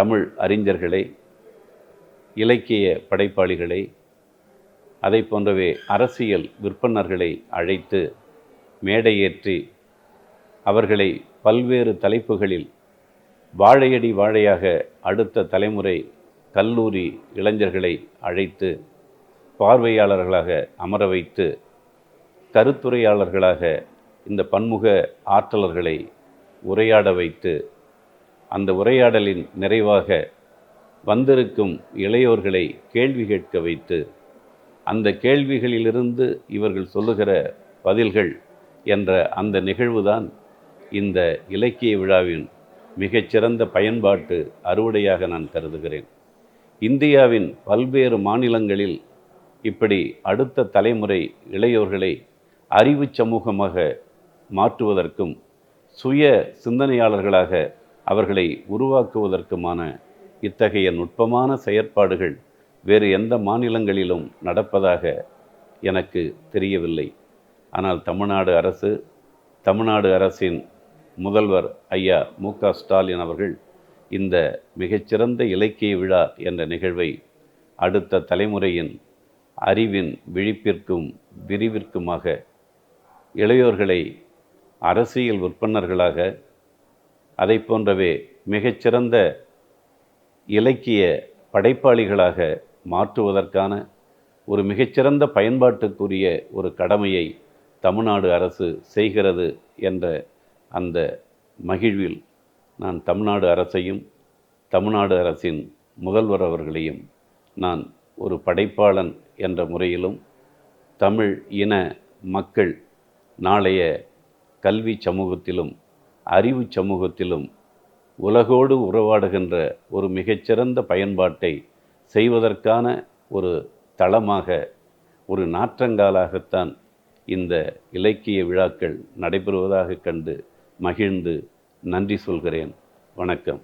தமிழ் அறிஞர்களை இலக்கிய படைப்பாளிகளை அதை போன்றவே அரசியல் விற்பனர்களை அழைத்து மேடையேற்றி அவர்களை பல்வேறு தலைப்புகளில் வாழையடி வாழையாக அடுத்த தலைமுறை கல்லூரி இளைஞர்களை அழைத்து பார்வையாளர்களாக அமர வைத்து கருத்துரையாளர்களாக இந்த பன்முக ஆற்றலர்களை உரையாட வைத்து அந்த உரையாடலின் நிறைவாக வந்திருக்கும் இளையோர்களை கேள்வி கேட்க வைத்து அந்த கேள்விகளிலிருந்து இவர்கள் சொல்லுகிற பதில்கள் என்ற அந்த நிகழ்வுதான் இந்த இலக்கிய விழாவின் மிகச்சிறந்த பயன்பாட்டு அறுவடையாக நான் கருதுகிறேன். இந்தியாவின் பல்வேறு மாநிலங்களில் இப்படி அடுத்த தலைமுறை இளையோர்களை அறிவு சமூகமாக மாற்றுவதற்கும் சுய சிந்தனையாளர்களாக அவர்களை உருவாக்குவதற்குமான இத்தகைய நுட்பமான செயற்பாடுகள் வேறு எந்த மாநிலங்களிலும் நடப்பதாக எனக்கு தெரியவில்லை. ஆனால் தமிழ்நாடு அரசு தமிழ்நாடு அரசின் முதல்வர் ஐயா மு க ஸ்டாலின் அவர்கள் இந்த மிகச்சிறந்த இலக்கிய விழா என்ற நிகழ்வை அடுத்த தலைமுறையின் அறிவின் விழிப்பிற்கும் விரிவிற்குமாக இளையோர்களை அரசியல் உற்பன்னர்களாக அதை போன்றவே மிகச்சிறந்த இலக்கிய படைப்பாளிகளாக மாற்றுவதற்கான ஒரு மிகச்சிறந்த பயன்பாட்டுக்குரிய ஒரு கடமையை தமிழ்நாடு அரசு செய்கிறது என்ற அந்த மகிழ்வில் நான் தமிழ்நாடு அரசையும் தமிழ்நாடு அரசின் முதல்வர் அவர்களையும் நான் ஒரு படைப்பாளன் என்ற முறையிலும் தமிழ் இன மக்கள் நாளைய கல்வி சமூகத்திலும் அறிவு சமூகத்திலும் உலகோடு உறவாடுகின்ற ஒரு மிகச்சிறந்த பயன்பாட்டை செய்வதற்கான ஒரு தளமாக ஒரு நாற்றங்காலாகத்தான் இந்த இலக்கிய விழாக்கள் நடைபெறுவதாக கண்டு மகிழ்ந்து நன்றி சொல்கிறேன். வணக்கம்.